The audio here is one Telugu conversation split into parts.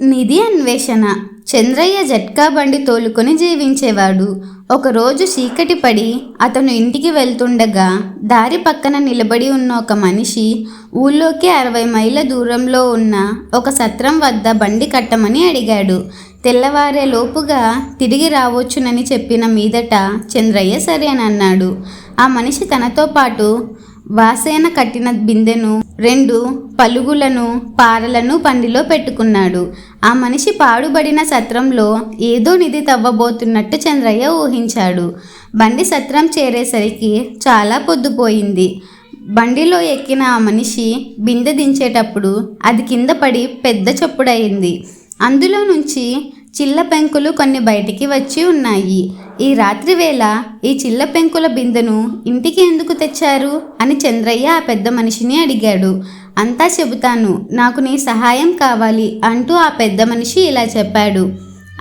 నిధి అన్వేషణ. చంద్రయ్య జట్కా బండి తోలుకొని జీవించేవాడు. ఒకరోజు చీకటి పడి అతను ఇంటికి వెళ్తుండగా దారి పక్కన నిలబడి ఉన్న ఒక మనిషి ఊళ్ళోకి అరవై మైళ్ళ దూరంలో ఉన్న ఒక సత్రం వద్ద బండి కట్టమని అడిగాడు. తెల్లవారే లోపుగా తిరిగి రావచ్చునని చెప్పిన మీదట చంద్రయ్య సరే అని అన్నాడు. ఆ మనిషి తనతో పాటు వాసేన కట్టిన బిందెను రెండు పలుగులను పారలను పందిలో పెట్టుకున్నాడు. ఆ మనిషి పాడుబడిన సత్రంలో ఏదో నిధి తవ్వబోతున్నట్టు చంద్రయ్య ఊహించాడు. బండి సత్రం చేరేసరికి చాలా పొద్దుపోయింది. బండిలో ఎక్కిన ఆ మనిషి బిందె దించేటప్పుడు అది కింద పడి పెద్ద చప్పుడయింది. అందులో నుంచి చిల్ల పెంకులు కొన్ని బయటికి వచ్చి ఉన్నాయి. ఈ రాత్రి వేళ ఈ చిల్ల పెంకుల బిందెను ఇంటికి ఎందుకు తెచ్చారు? అని చంద్రయ్య ఆ పెద్ద మనిషిని అడిగాడు. అంతా చెబుతాను. నాకు నీ సహాయం కావాలి అంటూ ఆ పెద్ద మనిషి ఇలా చెప్పాడు.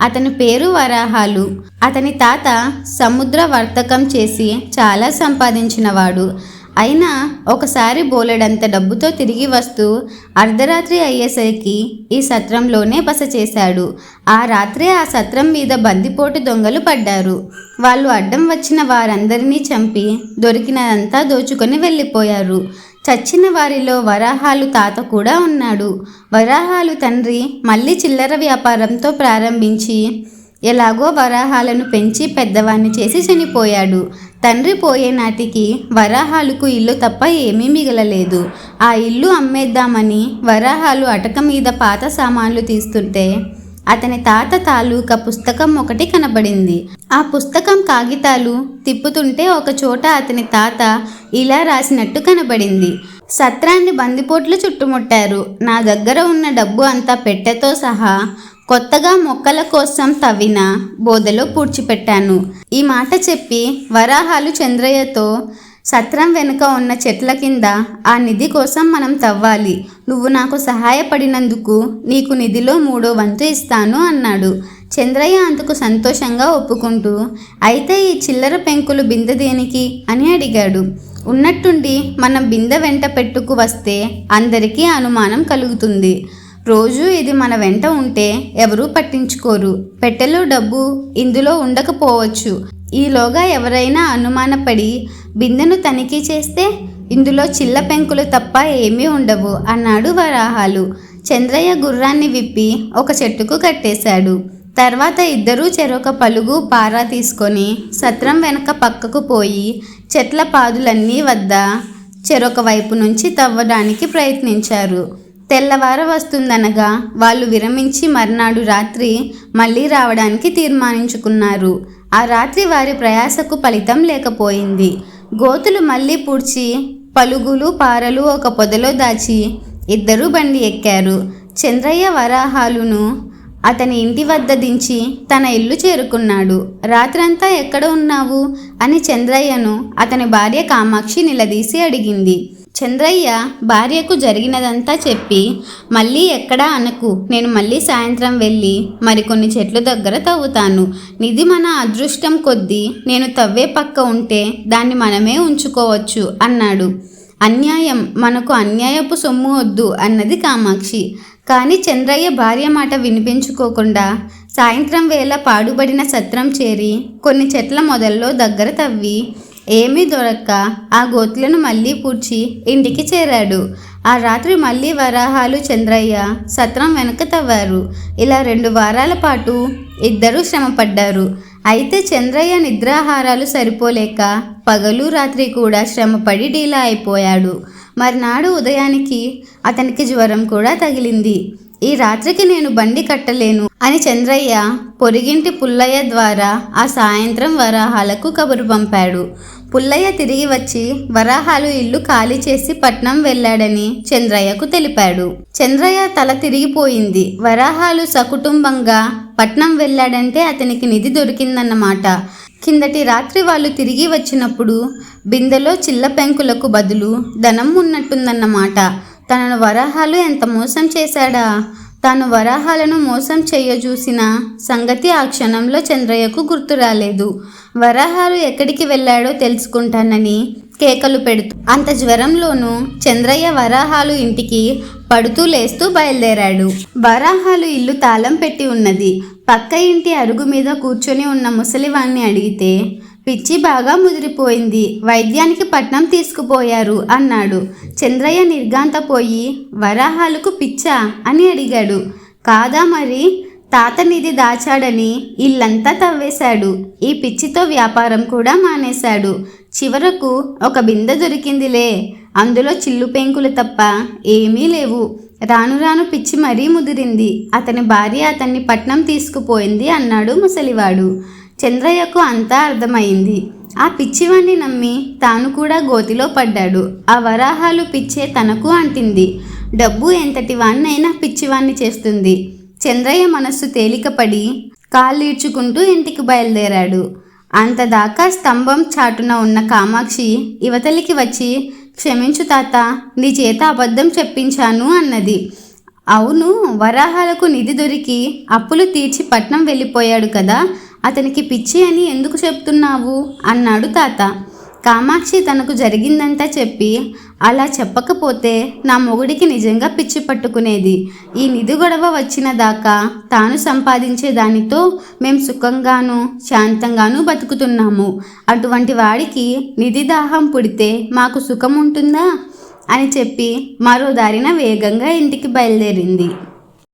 అతని పేరు వరాహాలు. అతని తాత సముద్ర వర్తకం చేసి చాలా సంపాదించినవాడు. అయినా ఒకసారి బోలెడంత డబ్బుతో తిరిగి వస్తూ అర్ధరాత్రి అయ్యేసరికి ఈ సత్రంలోనే బస చేశాడు. ఆ రాత్రే ఆ సత్రం మీద బందిపోటు దొంగలు పడ్డారు. వాళ్ళు అడ్డం వచ్చిన వారందరినీ చంపి దొరికినదంతా దోచుకొని వెళ్ళిపోయారు. చచ్చిన వారిలో వరాహాలు తాత కూడా ఉన్నాడు. వరాహాలు తండ్రి మళ్ళీ చిల్లర వ్యాపారంతో ప్రారంభించి ఎలాగో వరాహాలను పెంచి పెద్దవాణ్ణి చేసి చనిపోయాడు. తండ్రి పోయే నాటికి వరాహాలకు ఇల్లు తప్ప ఏమీ మిగలలేదు. ఆ ఇల్లు అమ్మేద్దామని వరాహాలు అటక మీద పాత సామాన్లు తీస్తుంటే అతని తాత తాలూకా పుస్తకం ఒకటి కనబడింది. ఆ పుస్తకం కాగితాలు తిప్పుతుంటే ఒక చోట అతని తాత ఇలా రాసినట్టు కనబడింది. సత్రాన్ని బందిపోట్లు చుట్టుముట్టారు. నా దగ్గర ఉన్న డబ్బు అంతా పెట్టెతో సహా కొత్తగా మొక్కల కోసం తవ్విన బోదలో పూడ్చిపెట్టాను. ఈ మాట చెప్పి వరాహాలు చంద్రయ్యతో సత్రం వెనుక ఉన్న చెట్ల కింద ఆ నిధి కోసం మనం తవ్వాలి. నువ్వు నాకు సహాయపడినందుకు నీకు నిధిలో మూడో వంతు ఇస్తాను అన్నాడు. చంద్రయ్య అందుకు సంతోషంగా ఒప్పుకుంటూ అయితే ఈ చిల్లర పెంకులు బిందె దేనికి? అని అడిగాడు. ఉన్నట్టుండి మనం బిందె వెంట పెట్టుకు వస్తే అందరికీ అనుమానం కలుగుతుంది. రోజు ఇది మన వెంట ఉంటే ఎవరూ పట్టించుకోరు. పెట్టెలో డబ్బు ఇందులో ఉండకపోవచ్చు. ఈలోగా ఎవరైనా అనుమానపడి బిందెను తనిఖీ చేస్తే ఇందులో చిల్ల పెంకులు తప్ప ఏమీ ఉండవు అన్నాడు వరాహాలు. చంద్రయ్య గుర్రాన్ని విప్పి ఒక చెట్టుకు కట్టేశాడు. తర్వాత ఇద్దరూ చెరొక పలుగు పారా తీసుకొని సత్రం వెనక పక్కకు పోయి చెట్ల పాదులన్నీ వద్ద చెరొక వైపు నుంచి తవ్వడానికి ప్రయత్నించారు. తెల్లవార వస్తుందనగా వాళ్ళు విరమించి మర్నాడు రాత్రి మళ్ళీ రావడానికి తీర్మానించుకున్నారు. ఆ రాత్రి వారి ప్రయాసకు ఫలితం లేకపోయింది. గోతులు మళ్ళీ పూడ్చి పలుగులు పారలు ఒక పొదలో దాచి ఇద్దరూ బండి ఎక్కారు. చంద్రయ్య వరాహాలును అతని ఇంటి వద్ద దించి తన ఇల్లు చేరుకున్నాడు. రాత్రంతా ఎక్కడ ఉన్నావు? అని చంద్రయ్యను అతని భార్య కామాక్షి నిలదీసి అడిగింది. చంద్రయ్య భార్యకు జరిగినదంతా చెప్పి మళ్ళీ ఎక్కడా అనకు. నేను మళ్ళీ సాయంత్రం వెళ్ళి మరికొన్ని చెట్ల దగ్గర తవ్వుతాను. నిధి మన అదృష్టం కొద్దీ నేను తవ్వే పక్క ఉంటే దాన్ని మనమే ఉంచుకోవచ్చు అన్నాడు. అన్యాయం మనకు అన్యాయపు సొమ్ము వద్దు అన్నది కామాక్షి. కానీ చంద్రయ్య భార్య మాట వినిపించుకోకుండా సాయంత్రం వేళ పాడుబడిన సత్రం చేరి కొన్ని చెట్ల మొదల్లో దగ్గర తవ్వి ఏమీ దొరక్క. ఆ గోతులను మళ్ళీ పూడ్చి ఇంటికి చేరాడు. ఆ రాత్రి మళ్ళీ వరాహాలు చంద్రయ్య సత్రం వెనక తవ్వారు. ఇలా రెండు వారాల పాటు ఇద్దరూ శ్రమపడ్డారు. అయితే చంద్రయ్య నిద్రాహారాలు సరిపోలేక పగలు రాత్రి కూడా శ్రమపడి డీలా అయిపోయాడు. మర్నాడు ఉదయానికి అతనికి జ్వరం కూడా తగిలింది. ఈ రాత్రికి నేను బండి కట్టలేను అని చంద్రయ్య పొరిగింటి పుల్లయ్య ద్వారా ఆ సాయంత్రం వరాహాలకు కబురు పంపాడు. పుల్లయ్య తిరిగి వచ్చి వరాహాలు ఇల్లు ఖాళీ చేసి పట్నం వెళ్ళాడని చంద్రయ్యకు తెలిపాడు. చంద్రయ్య తల తిరిగిపోయింది. వరాహాలు సకుటుంబంగా పట్నం వెళ్ళాడంటే అతనికి నిధి దొరికిందన్నమాట. కిందటి రాత్రి వాళ్ళు తిరిగి వచ్చినప్పుడు బిందెలో చిల్ల పెంకులకు బదులు ధనం ఉన్నట్టుందన్నమాట. తనను వరాహాలు ఎంత మోసం చేశాడా? తాను వరాహాలను మోసం చేయజూసిన సంగతి ఆ క్షణంలో చంద్రయ్యకు గుర్తు రాలేదు. వరాహాలు ఎక్కడికి వెళ్ళాడో తెలుసుకుంటానని కేకలు పెడుతూ అంత జ్వరంలోనూ చంద్రయ్య వరాహాలు ఇంటికి పడుతూ లేస్తూ బయలుదేరాడు. వరాహాలు ఇల్లు తాళం పెట్టి ఉన్నది. పక్క ఇంటి అరుగు మీద కూర్చొని ఉన్న ముసలివాణ్ణి అడిగితే పిచ్చి బాగా ముదిరిపోయింది. వైద్యానికి పట్నం తీసుకుపోయారు అన్నాడు. చంద్రయ్య నిర్గాంతపోయి వరాహాలకు పిచ్చా? అని అడిగాడు. కాదా మరి? తాత నిధి దాచాడని ఇల్లంతా తవ్వేశాడు. ఈ పిచ్చితో వ్యాపారం కూడా మానేశాడు. చివరకు ఒక బిందె దొరికిందిలే. అందులో చిల్లు పెంకులు తప్ప ఏమీ లేవు. రాను రాను పిచ్చి మరీ ముదిరింది. అతని భార్య అతన్ని పట్నం తీసుకుపోయింది అన్నాడు ముసలివాడు. చంద్రయ్యకు అంతా అర్థమైంది. ఆ పిచ్చివాణ్ణి నమ్మి తాను కూడా గోతిలో పడ్డాడు. ఆ వరాహాలు పిచ్చే తనకు అంటింది. డబ్బు ఎంతటి వాణ్ణైనా పిచ్చివాణ్ణి చేస్తుంది. చంద్రయ్య మనస్సు తేలికపడి కాళ్ళీడ్చుకుంటూ ఇంటికి బయలుదేరాడు. అంతదాకా స్తంభం చాటున ఉన్న కామాక్షి యువతలికి వచ్చి క్షమించు తాత నీ చేత అబద్ధం చెప్పించాను అన్నది. అవును వరాహాలకు నిధి దొరికి అప్పులు తీర్చి పట్నం వెళ్ళిపోయాడు కదా అతనికి పిచ్చి అని ఎందుకు చెప్తున్నావు? అన్నాడు తాత. కామాక్షి తనకు జరిగిందంతా చెప్పి అలా చెప్పకపోతే నా మొగుడికి నిజంగా పిచ్చి పట్టుకునేది. ఈ నిధి గొడవ వచ్చిన దాకా తాను సంపాదించే దానితో మేము సుఖంగాను శాంతంగాను బతుకుతున్నాము. అటువంటి వాడికి నిధి దాహం పుడితే మాకు సుఖం ఉంటుందా? అని చెప్పి మరో దారిన వేగంగా ఇంటికి బయలుదేరింది.